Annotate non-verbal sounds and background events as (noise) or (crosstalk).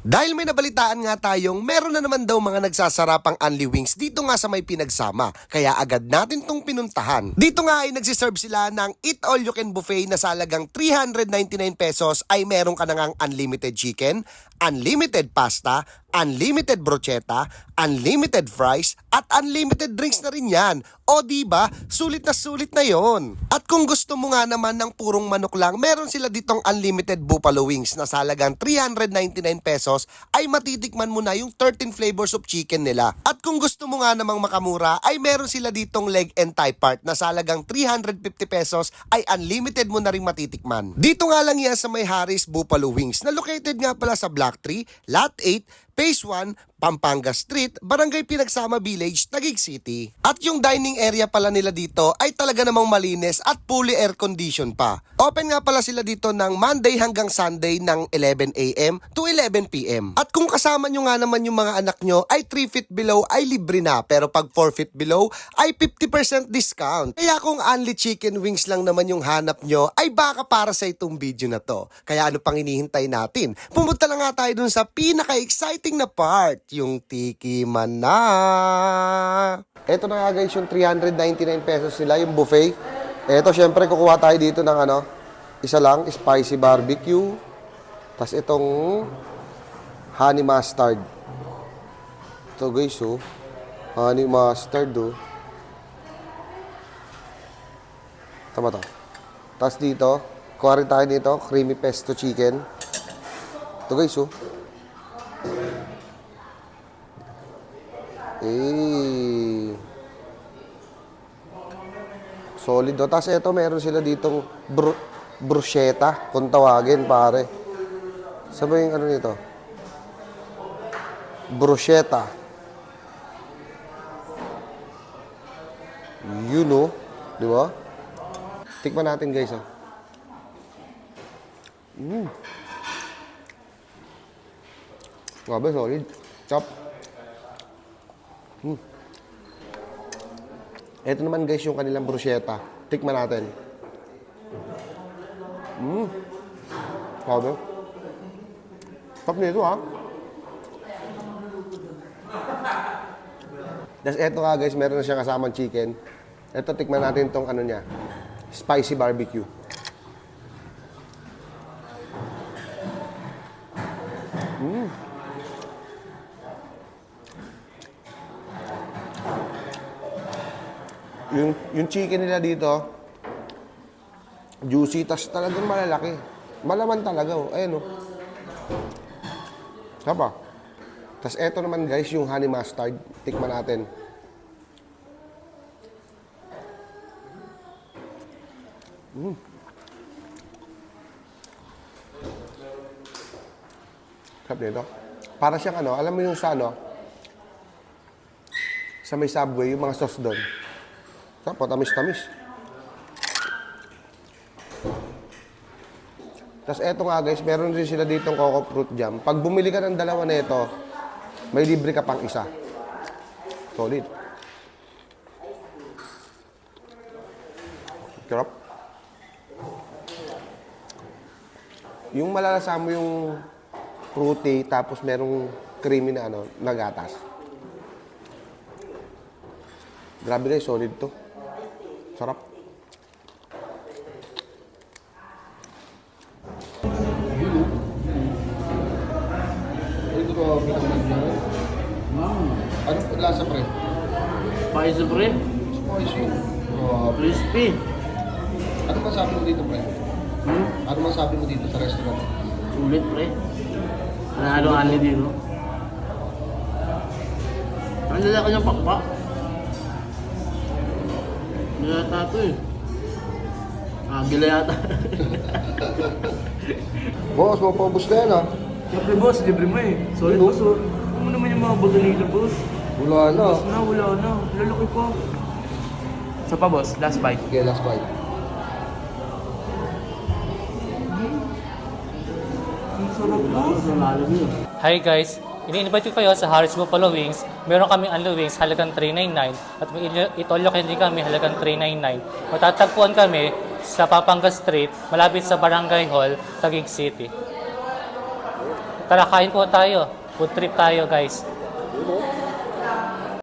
Dahil may nabalitaan nga tayong meron na naman daw mga nagsasarapang Unli Wings dito nga sa may pinagsama. Kaya agad natin tong pinuntahan. Dito nga ay nagsiserve sila ng Eat All You Can Buffet na sa halagang 399 pesos ay meron ka na ngang unlimited chicken, unlimited pasta, unlimited brocheta, unlimited fries, at unlimited drinks na rin yan. O ba? Sulit na sulit na yon. At kung gusto mo nga naman ng purong manok lang, meron sila ditong unlimited buffalo wings na sa halagang 399 pesos ay matitikman mo na yung 13 flavors of chicken nila. At kung gusto mo nga namang makamura, ay meron sila ditong leg and thigh part na sa halagang 350 pesos ay unlimited mo na rin matitikman. Dito nga lang yan sa may Harris Buffalo Wings na located nga pala sa Block 3, Lot 8, Phase 1, Pampanga Street, Barangay Pinagsama Village, Taguig City. At yung dining area pala nila dito ay talaga namang malinis at fully air condition pa. Open nga pala sila dito ng Monday hanggang Sunday ng 11 a.m. to 11 p.m. At kung kasama nyo nga naman yung mga anak nyo ay 3 feet below ay libre na pero pag 4 feet below ay 50% discount. Kaya kung only chicken wings lang naman yung hanap nyo ay baka para sa itong video na to. Kaya ano pang hinihintay natin? Pumunta na nga tayo dun sa pinaka-exciting na part, yung tiki man na. Ito na nga guys, yung 399 pesos nila, yung buffet. Ito, syempre, kukuha tayo dito ng ano, isa lang, spicy barbecue. Tapos itong honey mustard. Ito guys, oh. Honey mustard, oh. Tama to. Tapos dito, kuha rin tayo dito, creamy pesto chicken. Ito guys, oh. Eh. Solid do. Tapos ito, meron sila ditong bru bruschetta, kung tawagin, pare. Saan ba yung ano nito? Bruschetta. Yun, oh. Di ba? Tikman natin, guys, oh. Mm. Grabe, solid. Chop. Ito naman guys yung kanilang bruschetta. Tikman natin. Mmm. Grabe. Top nito ha. Tapos eto nga guys, meron na siya kasamang chicken. Ito, tikman natin tong ano niya. Spicy barbecue. Yung, yung chicken nila dito, juicy, tas talagang malalaki. Malaman talaga, oh. Ayan, oh. Sapa. Tas eto naman, guys, yung honey mustard. Tikman natin. Mm. Sarap nito. Para siyang ano, alam mo yung sa ano, sa may subway, yung mga sauce doon. Sarap, tamis-tamis. Tapos eto nga guys, meron din sila ditong coco fruit jam. Pag bumili ka ng dalawa na ito, may libre ka pang isa. Solid. Sarap. Yung malalasa mo yung fruity, tapos merong creamy na ano, na gatas. Grabe guys, solid to. Sarap. Ito ko binaman niya. Anong lasa pre? Spicy pre, Spicy. Uh, crispy. ano masabi mo dito pre? Hmm? Ano masabi mo dito sa restaurant? Sulit pre. Nanalo ani dito. Ang lalaki ng pakpak. Nilata ito eh. Agila yata. (laughs) Boss, mapaubos ka yan ah. Siyempre boss, libre mo eh. Solid boss oh. Ano mo naman yung mga nito boss? Wala na. Boss na, wala na. Lalaki pa. Sa pa boss, last bite. Okay, last bite. Ang sarap boss. Hi guys! Ini-invite ko kayo sa Harris Buffalo Wings. Meron kami Unli Wings halagang 399 at may itolyo candy kami halagang 399. Matatagpuan kami sa Papanga Street, malapit sa Barangay Hall, Taguig City. Tara, kain po tayo. Food trip tayo, guys.